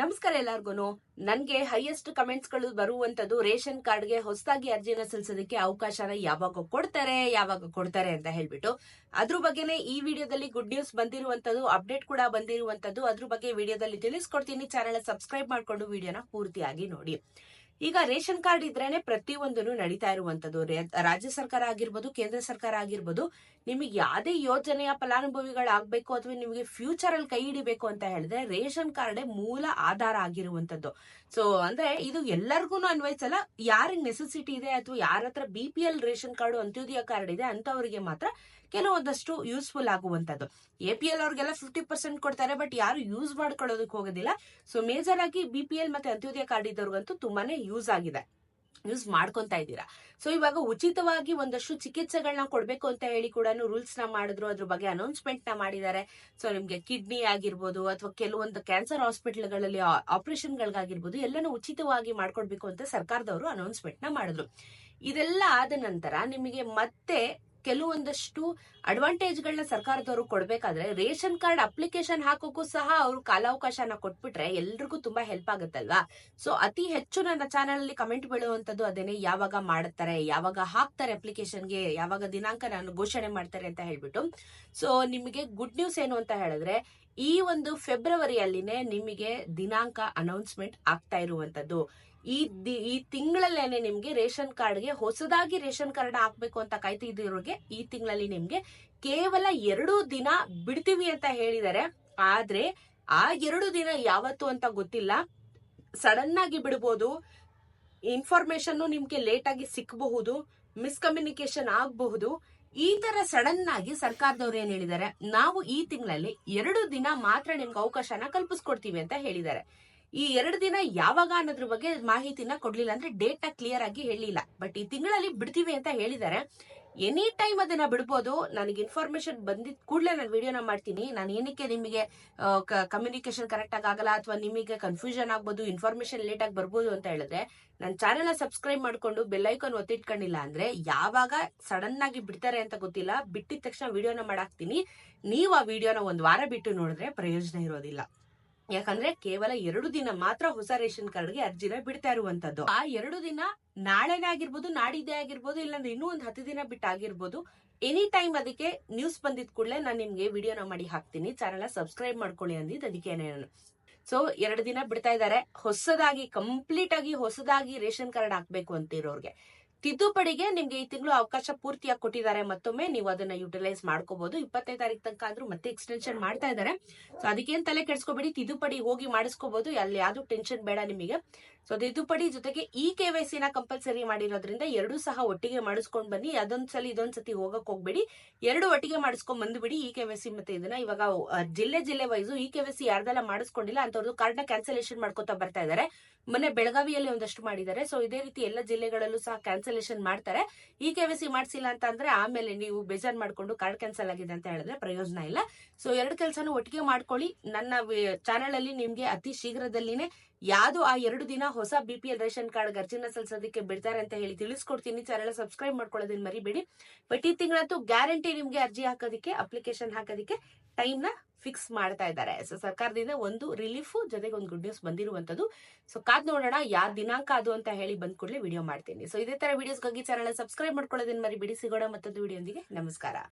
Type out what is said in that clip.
ನಮಸ್ಕಾರ ಎಲ್ಲಾರ್ಗು ನನ್ಗೆ ಹೈಯೆಸ್ಟ್ ಕಮೆಂಟ್ಸ್ಗಳು ಬರುವಂತದ್ದು ರೇಷನ್ ಕಾರ್ಡ್ಗೆ ಹೊಸದಾಗಿ ಅರ್ಜಿನ ಸಲ್ಲಿಸೋದಕ್ಕೆ ಅವಕಾಶನ ಯಾವಾಗ ಕೊಡ್ತಾರೆ ಯಾವಾಗ ಕೊಡ್ತಾರೆ ಅಂತ ಹೇಳ್ಬಿಟ್ಟು. ಅದ್ರ ಬಗ್ಗೆನೆ ಈ ವಿಡಿಯೋದಲ್ಲಿ ಗುಡ್ ನ್ಯೂಸ್ ಬಂದಿರುವಂತದ್ದು ಅಪ್ಡೇಟ್ ಕೂಡ ಬಂದಿರುವಂತದ್ದು. ಅದ್ರ ಬಗ್ಗೆ ವಿಡಿಯೋದಲ್ಲಿ ತಿಳಿಸ್ಕೊಡ್ತೀನಿ. ಚಾನೆಲ್ ಸಬ್ಸ್ಕ್ರೈಬ್ ಮಾಡ್ಕೊಂಡು ವಿಡಿಯೋನ ಪೂರ್ತಿಯಾಗಿ ನೋಡಿ. ಈಗ ರೇಷನ್ ಕಾರ್ಡ್ ಇದ್ರೇನೆ ಪ್ರತಿಯೊಂದನ್ನು ನಡೀತಾ ಇರುವಂತದ್ದು. ರಾಜ್ಯ ಸರ್ಕಾರ ಆಗಿರ್ಬೋದು, ಕೇಂದ್ರ ಸರ್ಕಾರ ಆಗಿರ್ಬೋದು, ನಿಮಗೆ ಯಾವುದೇ ಯೋಜನೆಯ ಫಲಾನುಭವಿಗಳಾಗ್ಬೇಕು ಅಥವಾ ನಿಮಗೆ ಫ್ಯೂಚರ್ ಅಲ್ಲಿ ಕೈ ಹಿಡಿಬೇಕು ಅಂತ ಹೇಳಿದ್ರೆ ರೇಷನ್ ಕಾರ್ಡ್ ಮೂಲ ಆಧಾರ ಆಗಿರುವಂತದ್ದು. ಸೊ ಅಂದ್ರೆ ಇದು ಎಲ್ಲರಿಗೂ ಅನ್ವಯಿಸಲ್ಲ, ಯಾರಿಗೆ ನೆಸೆಸಿಟಿ ಇದೆ ಅಥವಾ ಯಾರ ಹತ್ರ B ration card Antyodaya card ಇದೆ ಅಂತವರಿಗೆ ಮಾತ್ರ ಕೆಲವೊಂದಷ್ಟು ಯೂಸ್ಫುಲ್ ಆಗುವಂತದ್ದು. ಎ ಪಿ ಎಲ್ ಅವ್ರಿಗೆಲ್ಲ ಫಿಫ್ಟಿ ಪರ್ಸೆಂಟ್ ಕೊಡ್ತಾರೆ ಬಟ್ ಯಾರು ಯೂಸ್ ಮಾಡ್ಕೊಳ್ಳೋದಕ್ಕೆ ಹೋಗೋದಿಲ್ಲ. ಸೊ ಮೇಜರ್ ಆಗಿ ಬಿ ಮತ್ತೆ ಅಂತ್ಯೋದಯ ಕಾರ್ಡ್ ಇದ್ದವ್ರಿಗಂತೂ ತುಂಬಾನೇ ಯೂಸ್ ಆಗಿದೆ. ಯೂಸ್ ಮಾಡ್ಕೊಂತ ಇದ್ದೀರಾ. ಸೊ ಇವಾಗ ಉಚಿತವಾಗಿ ಒಂದಷ್ಟು ಚಿಕಿತ್ಸೆಗಳನ್ನ ಕೊಡಬೇಕು ಅಂತ ಹೇಳಿ ಕೂಡ ರೂಲ್ಸ್ನ ಮಾಡಿದ್ರು, ಅದ್ರ ಬಗ್ಗೆ ಅನೌನ್ಸ್ಮೆಂಟ್ನ ಮಾಡಿದ್ದಾರೆ. ಸೊ ನಿಮ್ಗೆ ಕಿಡ್ನಿ ಆಗಿರ್ಬೋದು ಅಥವಾ ಕೆಲವೊಂದು ಕ್ಯಾನ್ಸರ್ ಹಾಸ್ಪಿಟಲ್ಗಳಲ್ಲಿ ಆಪರೇಷನ್ ಗಳಿಗಾಗಿರ್ಬೋದು ಎಲ್ಲನೂ ಉಚಿತವಾಗಿ ಮಾಡ್ಕೊಡ್ಬೇಕು ಅಂತ ಸರ್ಕಾರದವರು ಅನೌನ್ಸ್ಮೆಂಟ್ನ ಮಾಡಿದ್ರು. ಇದೆಲ್ಲ ಆದ ನಂತರ ನಿಮಗೆ ಮತ್ತೆ ಕೆಲವೊಂದಷ್ಟು ಅಡ್ವಾಂಟೇಜ್ ಗಳನ್ನ ಸರ್ಕಾರದವರು ಕೊಡ್ಬೇಕಾದ್ರೆ ರೇಷನ್ ಕಾರ್ಡ್ ಅಪ್ಲಿಕೇಶನ್ ಹಾಕೋಕ್ಕೂ ಸಹ ಅವರು ಕಾಲಾವಕಾಶನ ಕೊಟ್ಬಿಟ್ರೆ ಎಲ್ರಿಗೂ ತುಂಬಾ ಹೆಲ್ಪ್ ಆಗುತ್ತಲ್ವಾ? ಸೊ ಅತಿ ಹೆಚ್ಚು ನನ್ನ ಚಾನಲ್ ಅಲ್ಲಿ ಕಮೆಂಟ್ ಬೀಳುವಂತದ್ದು ಅದೇನೆ ಯಾವಾಗ ಮಾಡುತ್ತಾರೆ ಯಾವಾಗ ಹಾಕ್ತಾರೆ ಅಪ್ಲಿಕೇಶನ್ಗೆ ಯಾವಾಗ ದಿನಾಂಕ ನಾನು ಘೋಷಣೆ ಮಾಡ್ತಾರೆ ಅಂತ ಹೇಳ್ಬಿಟ್ಟು. ಸೊ ನಿಮಗೆ ಗುಡ್ ನ್ಯೂಸ್ ಏನು ಅಂತ ಹೇಳಿದ್ರೆ, ಈ ಒಂದು ಫೆಬ್ರವರಿಯಲ್ಲಿನೇ ನಿಮಗೆ ದಿನಾಂಕ ಅನೌನ್ಸ್ಮೆಂಟ್ ಆಗ್ತಾ ಇರುವಂತದ್ದು. ಈ ಈ ತಿಂಗಳಲ್ಲೇನೆ ನಿಮ್ಗೆ ರೇಷನ್ ಕಾರ್ಡ್ಗೆ ಹೊಸದಾಗಿ ರೇಷನ್ ಕಾರ್ಡ್ ಹಾಕ್ಬೇಕು ಅಂತ ಕಾಯ್ತಿದ್ದಿರೋರಿಗೆ ಈ ತಿಂಗಳಲ್ಲಿ ನಿಮ್ಗೆ ಕೇವಲ ಎರಡು ದಿನ ಬಿಡ್ತೀವಿ ಅಂತ ಹೇಳಿದ್ದಾರೆ ಆದ್ರೆ ಆ ಎರಡು ದಿನ ಯಾವತ್ತು ಅಂತ ಗೊತ್ತಿಲ್ಲ. ಸಡನ್ ಆಗಿ ಬಿಡ್ಬೋದು. ಇನ್ಫಾರ್ಮೇಶನ್ ನಿಮ್ಗೆ ಲೇಟ್ ಆಗಿ ಸಿಕ್ಕಬಹುದು ಮಿಸ್ಕಮ್ಯುನಿಕೇಶನ್ ಆಗಬಹುದು. ಈ ತರ ಸಡನ್ ಆಗಿ ಸರ್ಕಾರದವ್ರು ಏನ್ ಹೇಳಿದ್ದಾರೆ ನಾವು ಈ ತಿಂಗಳಲ್ಲಿ ಎರಡು ದಿನ ಮಾತ್ರ ನಿಮ್ಗೆ ಅವಕಾಶನ ಕಲ್ಪಿಸ್ಕೊಡ್ತೀವಿ ಅಂತ ಹೇಳಿದ್ದಾರೆ ಈ ಎರಡು ದಿನ ಯಾವಾಗ ಅನ್ನೋದ್ರ ಬಗ್ಗೆ ಮಾಹಿತಿನ ಕೊಡ್ಲಿಲ್ಲ ಅಂದ್ರೆ ಡೇಟ್ನ ಕ್ಲಿಯರ್ ಆಗಿ ಹೇಳಿಲ್ಲ ಬಟ್ ಈ ತಿಂಗಳಲ್ಲಿ ಬಿಡ್ತೀವಿ ಅಂತ ಹೇಳಿದ್ದಾರೆ ಎನಿ ಟೈಮ್ ಅದನ್ನ ಬಿಡ್ಬೋದು, ನನಗೆ ಇನ್ಫಾರ್ಮೇಶನ್ ಬಂದಿದ್ ಕೂಡಲೇ ನಾನು ವಿಡಿಯೋನ ಮಾಡ್ತೀನಿ. ನಾನು ಏನಕ್ಕೆ ನಿಮಗೆ ಕಮ್ಯುನಿಕೇಶನ್ ಕರೆಕ್ಟ್ ಆಗಿ ಆಗಲ್ಲ ಅಥವಾ ನಿಮಗೆ ಕನ್ಫ್ಯೂಷನ್ ಆಗ್ಬೋದು ಇನ್ಫಾರ್ಮೇಶನ್ ಲೇಟ್ ಆಗಿ ಬರ್ಬೋದು ಅಂತ ಹೇಳಿದ್ರೆ ನನ್ನ ಚಾನೆಲ್ ಸಬ್ಸ್ಕ್ರೈಬ್ ಮಾಡ್ಕೊಂಡು ಬೆಲ್ಲೈಕನ್ ಒತ್ತಿಟ್ಕೊಂಡಿಲ್ಲ ಅಂದ್ರೆ ಯಾವಾಗ ಸಡನ್ ಆಗಿ ಬಿಡ್ತಾರೆ ಅಂತ ಗೊತ್ತಿಲ್ಲ. ಬಿಟ್ಟಿದ ತಕ್ಷಣ ವಿಡಿಯೋನ ಮಾಡಾಕ್ತೀನಿ. ನೀವು ಆ ವಿಡಿಯೋನ ಒಂದು ವಾರ ಬಿಟ್ಟು ನೋಡಿದ್ರೆ ಪ್ರಯೋಜನ ಇರೋದಿಲ್ಲ. ಯಾಕಂದ್ರೆ ಕೇವಲ ಎರಡು ದಿನ ಮಾತ್ರ ಹೊಸ ರೇಷನ್ ಕಾರ್ಡ್ಗೆ ಅರ್ಜಿನ ಬಿಡ್ತಾ ಇರುವಂತದ್ದು. ಆ ಎರಡು ದಿನ ನಾಳೆನೇ ಆಗಿರ್ಬೋದು, ನಾಡಿದ್ದೇ ಆಗಿರ್ಬೋದು, ಇಲ್ಲಾಂದ್ರೆ ಇನ್ನೂ ಒಂದು ಹತ್ತು ದಿನ ಬಿಟ್ಟು ಆಗಿರ್ಬೋದು, ಎನಿ ಟೈಮ್ ಅದಕ್ಕೆ ನ್ಯೂಸ್ ಬಂದಿದ್ ಕೂಡಲೇ ನಾನು ನಿಮ್ಗೆ ವಿಡಿಯೋನ ಮಾಡಿ ಹಾಕ್ತೀನಿ. ಚಾನಲ್ ಸಬ್ಸ್ಕ್ರೈಬ್ ಮಾಡ್ಕೊಳ್ಳಿ ಅಂದಿದ್ದು ಅದಕ್ಕೆ ನಾನು ಸೊ ಎರಡು ದಿನ ಬಿಡ್ತಾ ಇದ್ದಾರೆ ಹೊಸದಾಗಿ ಕಂಪ್ಲೀಟ್ ಆಗಿ ಹೊಸದಾಗಿ ರೇಷನ್ ಕಾರ್ಡ್ ಹಾಕ್ಬೇಕು ಅಂತಿರೋರ್ಗೆ. ತಿದ್ದುಪಡಿಗೆ ನಿಮ್ಗೆ ಈ ತಿಂಗಳು ಅವಕಾಶ ಪೂರ್ತಿಯಾಗಿ ಕೊಟ್ಟಿದ್ದಾರೆ. ಮತ್ತೊಮ್ಮೆ ನೀವು ಅದನ್ನ ಯುಟಿಲೈಸ್ ಮಾಡ್ಕೋಬಹುದು ಇಪ್ಪತ್ತೈದು ತಾರೀಕು ತನಕ ಆದ್ರೂ ಮತ್ತೆ ಎಕ್ಸ್ಟೆನ್ಷನ್ ಮಾಡ್ತಾ ಇದ್ದಾರೆ. ಸೊ ಅದಕ್ಕೇನ್ ತಲೆ ಕೆಡ್ಸ್ಕೊಬೇಡಿ. ತಿದ್ದುಪಡಿ ಹೋಗಿ ಮಾಡಿಸ್ಕೋಬಹುದು ಅಲ್ಲಿ ಯಾವ್ದು ಟೆನ್ಷನ್ ಬೇಡ ನಿಮಗೆ. ಸೊ ತಿದ್ದುಪಡಿ ಜೊತೆಗೆ ಈ ಕೆ ವೈ ಸಿನ ಕಂಪಲ್ಸರಿ ಮಾಡಿರೋದ್ರಿಂದ ಎರಡು ಸಹ ಒಟ್ಟಿಗೆ ಮಾಡಿಸ್ಕೊಂಡ್ ಬನ್ನಿ. ಅದೊಂದ್ಸಲ ಇದೊಂದ್ಸತಿ ಹೋಗಕ್ ಹೋಗ್ಬೇಡಿ. ಎರಡು ಒಟ್ಟಿಗೆ ಮಾಡಿಸ್ಕೊಂಡ್ ಬಂದ್ಬಿಡಿ. ಈ ಕೆ ವೈ ಸಿ ಮತ್ತೆ ಇದನ್ನ ಇವಾಗ ಜಿಲ್ಲೆ ಜಿಲ್ಲೆ ವೈಸು ಈ ಕೆ ವೈ ಸಿ ಯಾರ್ದೆಲ್ಲ ಮಾಡಿಸ್ಕೊಂಡಿಲ್ಲ ಅಂತವ್ರದ್ದು ನ ಕ್ಯಾನ್ಸಲೇಷನ್ ಮಾಡ್ಕೋತಾ ಬರ್ತಾ ಇದ್ದಾರೆ. ಮೊನ್ನೆ ಬೆಳಗಾವಿಯಲ್ಲಿ ಒಂದಷ್ಟು ಮಾಡಿದ್ದಾರೆ. ಸೊ ಇದೇ ರೀತಿ ಎಲ್ಲ ಜಿಲ್ಲೆಗಳಲ್ಲೂ ಸಹ ಕ್ಯಾನ್ಸಲೇಷನ್ ಮಾಡ್ತಾರೆ. ಇ ಕೆ ಸಿ ಮಾಡಿಸಿಲ್ಲ ಅಂತ ಅಂದ್ರೆ ಆಮೇಲೆ ನೀವು ಬೇಜಾರ್ ಮಾಡ್ಕೊಂಡು ಕಾರ್ಡ್ ಕ್ಯಾನ್ಸಲ್ ಆಗಿದೆ ಅಂತ ಹೇಳಿದ್ರೆ ಪ್ರಯೋಜನ ಇಲ್ಲ. ಸೊ ಎರಡು ಕೆಲಸನೂ ಒಟ್ಟಿಗೆ ಮಾಡ್ಕೊಳ್ಳಿ. ನನ್ನ ಚಾನೆಲ್ ಅಲ್ಲಿ ನಿಮ್ಗೆ ಅತಿ ಶೀಘ್ರದಲ್ಲಿನೇ ಯಾವ್ದು ಆ ಎರಡು ದಿನ ಹೊಸ B P L ration card ಅರ್ಜಿನ ಸಲ್ಲಿಸೋದಕ್ಕೆ ಬಿಡ್ತಾರೆ ಅಂತ ಹೇಳಿ ತಿಳಿಸ್ಕೊಡ್ತೀನಿ. ಚಾನೆಲ್ ಸಬ್ಸ್ಕ್ರೈಬ್ ಮಾಡ್ಕೊಳ್ಳೋದನ್ನ ಮರಿಬೇಡಿ. ಬಟ್ ಈ ತಿಂಗಳಂತೂ ಗ್ಯಾರಂಟಿ ನಿಮ್ಗೆ ಅರ್ಜಿ ಹಾಕೋದಕ್ಕೆ ಅಪ್ಲಿಕೇಶನ್ ಹಾಕೋದಕ್ಕೆ ಟೈಮ್ನ ಫಿಕ್ಸ್ ಮಾಡ್ತಾ ಇದ್ದಾರೆ. ಸೊ ಸರ್ಕಾರದಿಂದ ಒಂದು ರಿಲೀಫ್ ಜೊತೆಗೆ ಒಂದು ಗುಡ್ ನ್ಯೂಸ್ ಬಂದಿರುವಂತದ್ದು ಸೊ ಕಾದ್ ನೋಡೋಣ ಯಾವ ದಿನಾಂಕ ಅದು ಅಂತ ಹೇಳಿ ಬಂದ್ ಕೂಡಲೇ ವಿಡಿಯೋ ಮಾಡ್ತೀನಿ. ಸೊ ಇದೇ ತರ ವಿಡಿಯೋಸ್ಗಾಗಿ ಚಾನಲ್ ಸಬ್ಸ್ಕ್ರೈಬ್ ಮಾಡ್ಕೊಳ್ಳೋದನ್ನ ಮರಿಬೇಡಿ. ಸಿಗೋಣ ಮತ್ತೊಂದು ವಿಡಿಯೋಂದಿಗೆ ನಮಸ್ಕಾರ.